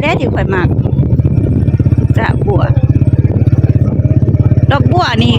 แหละที่ข่อยมักจะบัวดอกบัวนี่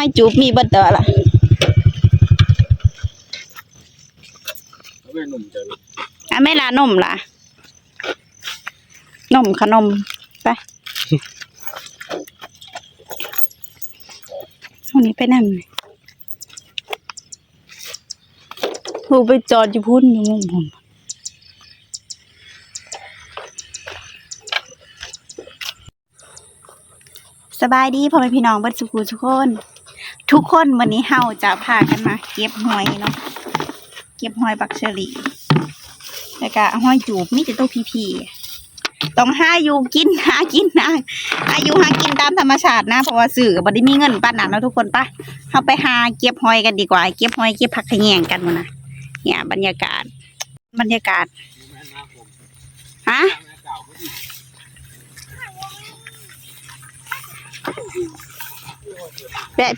เมื่อกี้ห้จูบมีเบิดเตอล่ะแม่หนุ่มจออะไม่ลานมล่ะ นมขนมไปห้องนี้ไปนั่งผูไปจอดอยู่พุ่นอยู่มุมผมสบายดีพ่อแม่พี่น้องเบัดสุขุทุกคน ทุกคนวันนี้เฮาจะพากันมาเก็บหอยเนาะเก็บหอยบักเชอรี่แล้วก็หอยจูบมีแต่ตัวพีๆต้องหาอยู่กินหากินนะหายู่หากินตามธรรมชาตินะเพราะว่าสื่อก็บ่ได้มีเงินป้านนั้นแล้วทุกคนปะเฮาไปหาเก็บหอยกันดีกว่า เก็บหอยเก็บผักขะแยงกันมื้อนะเนี่ย บรรยากาศ บรรยากาศฮะ แบบ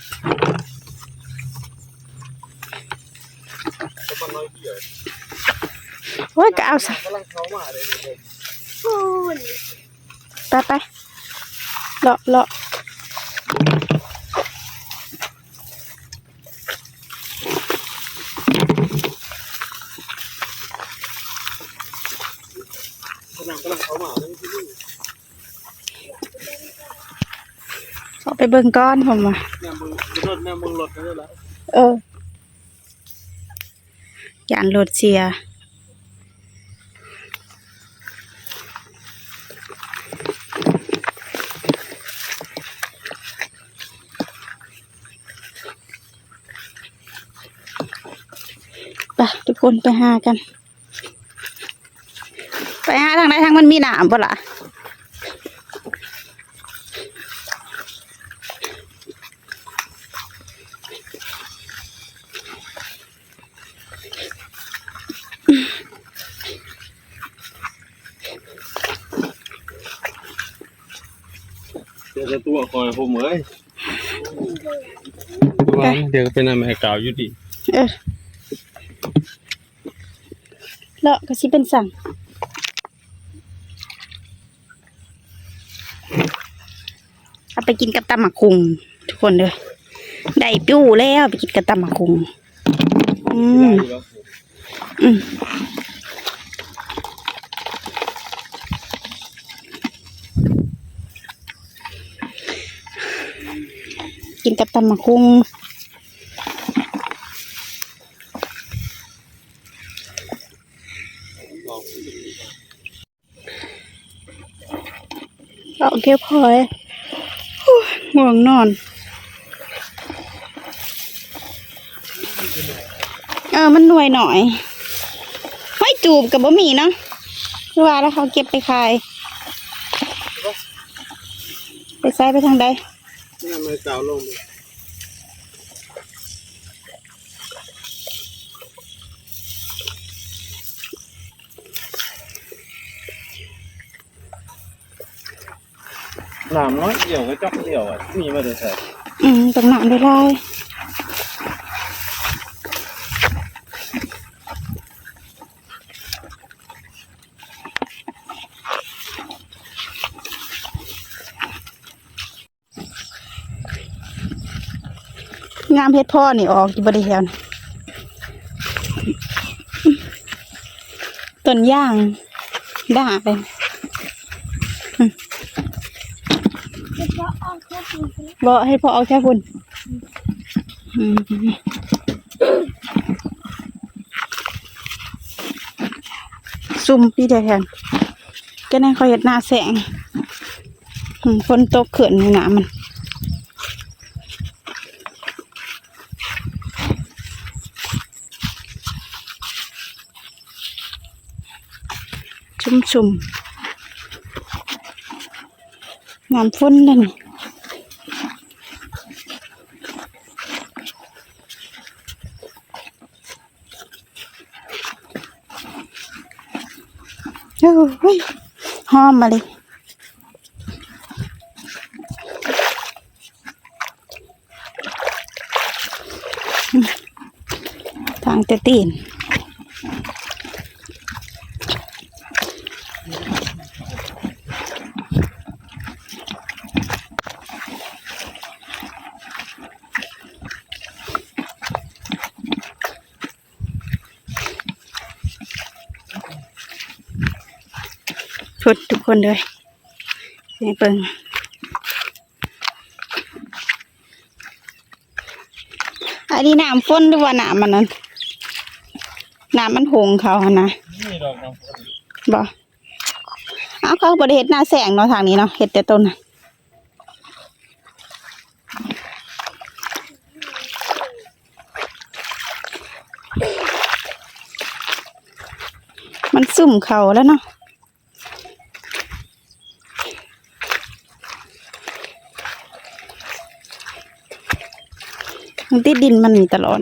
โอ้ยก็เอาซะ กำลังเข้ามาเลย พูน ไปไปเลาะเลาะ กำลังกำลังเข้ามาเลย เอาไปเบิ่งก้อนผมว่าแม่มึงรถแม่มึงรถนั่นแหละเออยานรถเสียไปทุกคนไปหากัน ไปหาทางใดทางมันมีหนามปะล่ะ เดี๋ยวจะตัวคอยผมเอ้ยเดี๋ยวเป็นอะไรเก่าอยู่ดิเออเลาะก็สิเป็นสั่งเอาไปกินกับตำหมักคุงทุกคนเลยได้ปิ้วแล้วไปกินกับตำหมักคุงอืมอืม กับตำมะคุงเอาเก็บพอยโอ้ยง่วงนอน เออ มันหน่วยหน่อย ไม่จูบกับบะหมี่เนาะคือว่าแล้วเขาเก็บไปขาย ไปใส่ไปทางใดนี่มันเจ้าลง น้ำน้อยเดียวก็จับเดียวอะมีมาแต่ใส่อืมตรงนามได้ไรงามเพชรพ่อนี่ออกอยู่บริเวณต้นย่างด่าเลยจะเพาะออกแค่ปีนี้ บอกให้พ่อเอาแค่พุ่นซุ่มพี่เดียวแทนก็นั่นเขาเห็ดหน้าแสงอืมฝนตกเขื่อนในน้ำมันชุ่มชุ่มๆ น้ำฝนนั่นโอ้ยหอมมาเลยทางแต่ตีน ทุดทุกคนเลยนี่เปิงอันนี้น้ำฝนหรือว่าน้ำมันนั้นน้ำมันหงเขาหนะนี่ดอกน้ำฝนบ่เอาเขาบริเฮ็ดหน้าแสงเนาะทางนี้เนาะเฮ็ดแต่ต้นนะมันซุ่มเขาแล้วเนาะ มันติดดินมันนี่ตลอด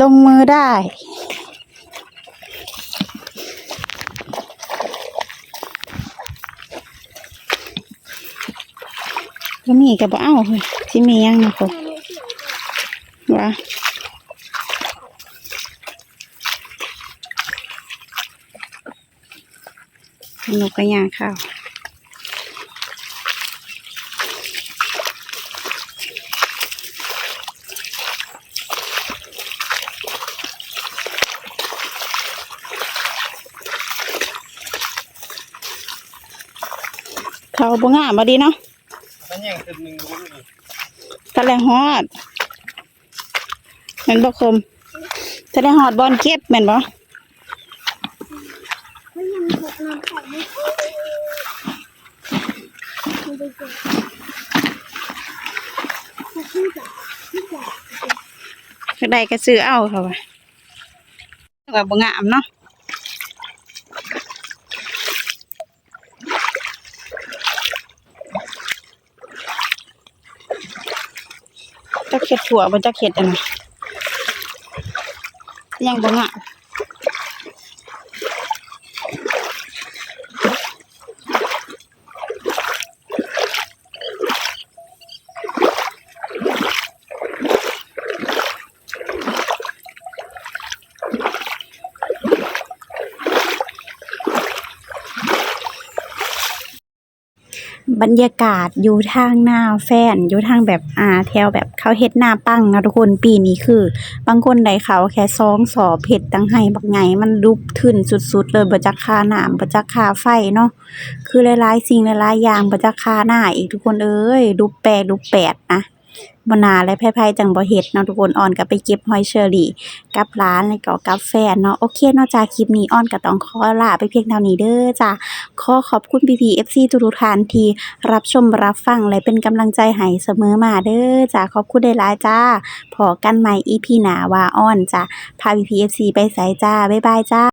ลงมือได้ ก็มีกับเอาเฮ้ยที่มียังนะผมว่าสนุกกันย่างข้าวเขาบ่งามมาดีเนาะ แย่งขึ้นหนึ่งรู้ดิทะเลฮอดแม่นบ่คมทะเลฮอดบอนเก็บแม่นบ่มันยังหกน้ำใส่ไม่ค่อยมันไปเจอถ้าขึ้นจากขึ้นจากอยากได้ก็ซื้อเอาเขาว่าว่าบ่งามเนาะ เห็ดถั่วบ่จักเห็ดอันยังบ่งะ บรรยากาศอยู่ทางหน้าแฟนอยู่ทางแบบอ่าแถวแบบเขาเฮ็ดหน้าปังนะทุกคนปีนี้คือ บางคนได้เขาแค่ซองสอบเผ็ดตังไห้บักไงมันลุกทึนสุดๆ เลยบ่จักค่าน้ำบ่จักค่าไฟเนาะคือหลายๆสิ่งหลายๆอย่างบ่จักค่าหน้าอีกทุกคนเอ้ยลุกแปดลุกแปดนะ บนาและไผๆจังบ่เฮ็ดเนาะทุกคนอ่อนก็ไปเก็บหอยเชอรี่กับร้านแล้วก็กับแฟนเนาะโอเคเนาะจ้าคลิปนี้อ่อนก็ต้องขอลาไปเพียงเท่านี้เด้อจ้าขอขอบคุณพี่ๆ FC ทุกๆท่านที่รับชมรับฟังและเป็นกำลังใจให้เสมอมาเด้อจ้าขอบคุณหลายจ้าพอกันใหม่ EP หนาว่าอ้อนจ้ะพา VPFC ไปไสจ้าบ๊ายบายจ้า